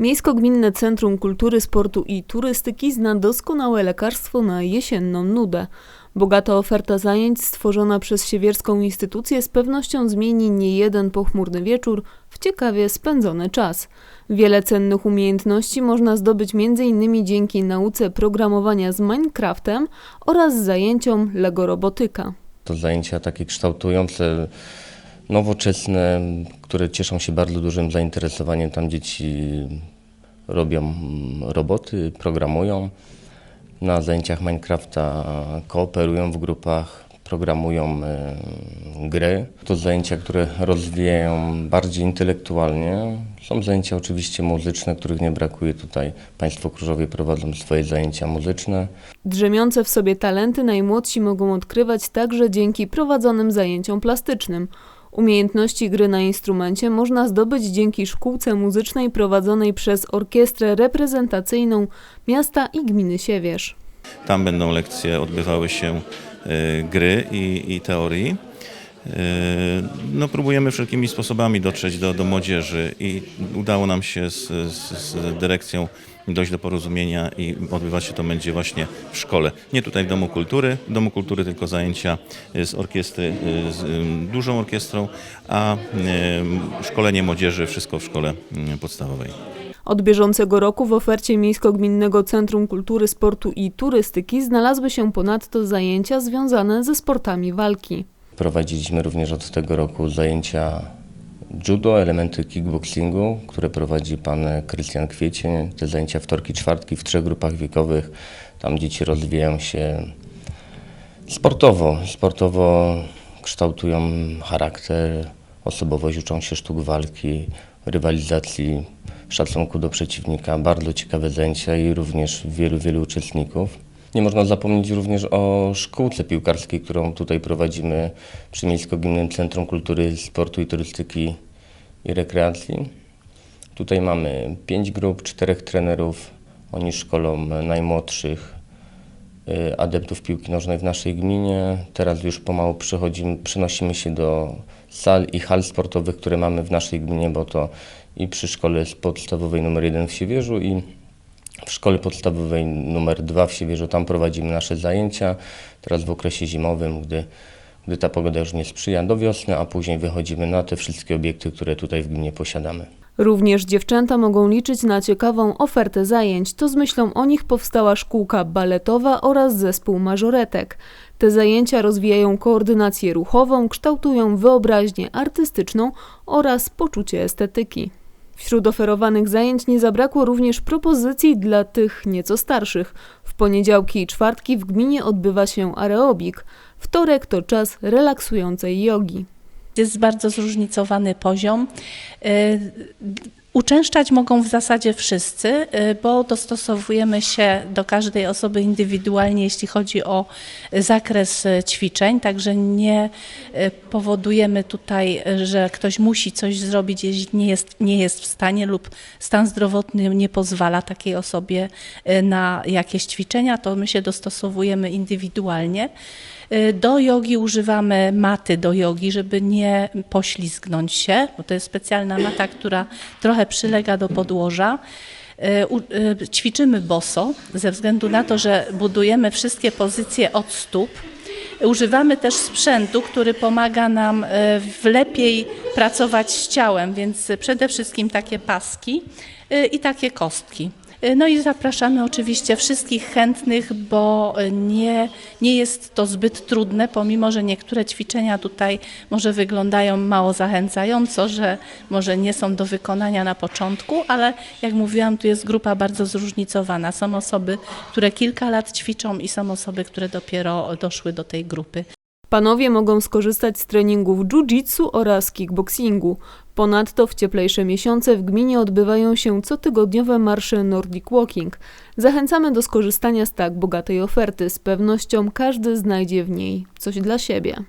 Miejsko-Gminne Centrum Kultury, Sportu i Turystyki zna doskonałe lekarstwo na jesienną nudę. Bogata oferta zajęć stworzona przez siewierską instytucję z pewnością zmieni niejeden pochmurny wieczór w ciekawie spędzony czas. Wiele cennych umiejętności można zdobyć m.in. dzięki nauce programowania z Minecraftem oraz zajęciom Lego Robotyka. To zajęcia takie kształtujące, nowoczesne, które cieszą się bardzo dużym zainteresowaniem. Tam dzieci robią mm, roboty, programują. Na zajęciach Minecrafta kooperują w grupach, programują e, gry. To zajęcia, które rozwijają bardziej intelektualnie. Są zajęcia oczywiście muzyczne, których nie brakuje tutaj. Państwo Króżowie prowadzą swoje zajęcia muzyczne. Drzemiące w sobie talenty najmłodsi mogą odkrywać także dzięki prowadzonym zajęciom plastycznym. Umiejętności gry na instrumencie można zdobyć dzięki szkółce muzycznej prowadzonej przez orkiestrę reprezentacyjną miasta i gminy Siewierz. Tam będą lekcje odbywały się e, gry i, i teorii. E, No, próbujemy wszelkimi sposobami dotrzeć do, do młodzieży i udało nam się z, z, z dyrekcją dojść do porozumienia i odbywać się to będzie właśnie w szkole. Nie tutaj w Domu Kultury, w Domu Kultury tylko zajęcia z orkiestry, e, z em, dużą orkiestrą, a szkolenie młodzieży wszystko w szkole podstawowej. Od bieżącego roku w ofercie Miejsko-Gminnego Centrum Kultury, Sportu i Turystyki znalazły się ponadto zajęcia związane ze sportami walki. Prowadziliśmy również od tego roku zajęcia judo, elementy kickboxingu, które prowadzi pan Krystian Kwiecień. Te zajęcia wtorki, czwartki w trzech grupach wiekowych. Tam dzieci rozwijają się sportowo. Sportowo kształtują charakter, osobowość, uczą się sztuk walki, rywalizacji, szacunku do przeciwnika. Bardzo ciekawe zajęcia i również wielu, wielu uczestników. Nie można zapomnieć również o szkółce piłkarskiej, którą tutaj prowadzimy przy Miejsko-Gminnym Centrum Kultury, Sportu i Turystyki i Rekreacji. Tutaj mamy pięć grup, czterech trenerów. Oni szkolą najmłodszych y, adeptów piłki nożnej w naszej gminie. Teraz już pomału przenosimy się do sal i hal sportowych, które mamy w naszej gminie, bo to i przy szkole podstawowej numer 1 w Siewierzu i w szkole podstawowej numer 2 w Siewierzu. Tam prowadzimy nasze zajęcia. Teraz w okresie zimowym, gdy, gdy ta pogoda już nie sprzyja, do wiosny, a później wychodzimy na te wszystkie obiekty, które tutaj w gminie posiadamy. Również dziewczęta mogą liczyć na ciekawą ofertę zajęć. To z myślą o nich powstała szkółka baletowa oraz zespół mażoretek. Te zajęcia rozwijają koordynację ruchową, kształtują wyobraźnię artystyczną oraz poczucie estetyki. Wśród oferowanych zajęć nie zabrakło również propozycji dla tych nieco starszych. W poniedziałki i czwartki w gminie odbywa się aerobik. Wtorek to czas relaksującej jogi. Jest bardzo zróżnicowany poziom. Y, Uczęszczać mogą w zasadzie wszyscy, y, bo dostosowujemy się do każdej osoby indywidualnie, jeśli chodzi o zakres y, ćwiczeń, także nie y, powodujemy tutaj, y, że ktoś musi coś zrobić, jeśli nie jest, nie jest w stanie lub stan zdrowotny nie pozwala takiej osobie y, na jakieś ćwiczenia, to my się dostosowujemy indywidualnie. Y, Do jogi używamy maty do jogi, żeby nie poślizgnąć się, bo to jest specjalna mata, która trochę przylega do podłoża. U- y, Ćwiczymy boso ze względu na to, że budujemy wszystkie pozycje od stóp. Używamy też sprzętu, który pomaga nam w lepiej pracować z ciałem, więc przede wszystkim takie paski i takie kostki. Y, No i zapraszamy oczywiście wszystkich chętnych, bo y, nie, nie jest to zbyt trudne, pomimo że niektóre ćwiczenia tutaj może wyglądają mało zachęcająco, że może nie są do wykonania na początku, ale jak mówiłam, tu jest grupa bardzo zróżnicowana. Są osoby, które kilka lat ćwiczą i są osoby, które dopiero doszły do tej grupy. Panowie mogą skorzystać z treningów jiu-jitsu oraz kickboxingu. Ponadto w cieplejsze miesiące w gminie odbywają się cotygodniowe marsze Nordic Walking. Zachęcamy do skorzystania z tak bogatej oferty. Z pewnością każdy znajdzie w niej coś dla siebie.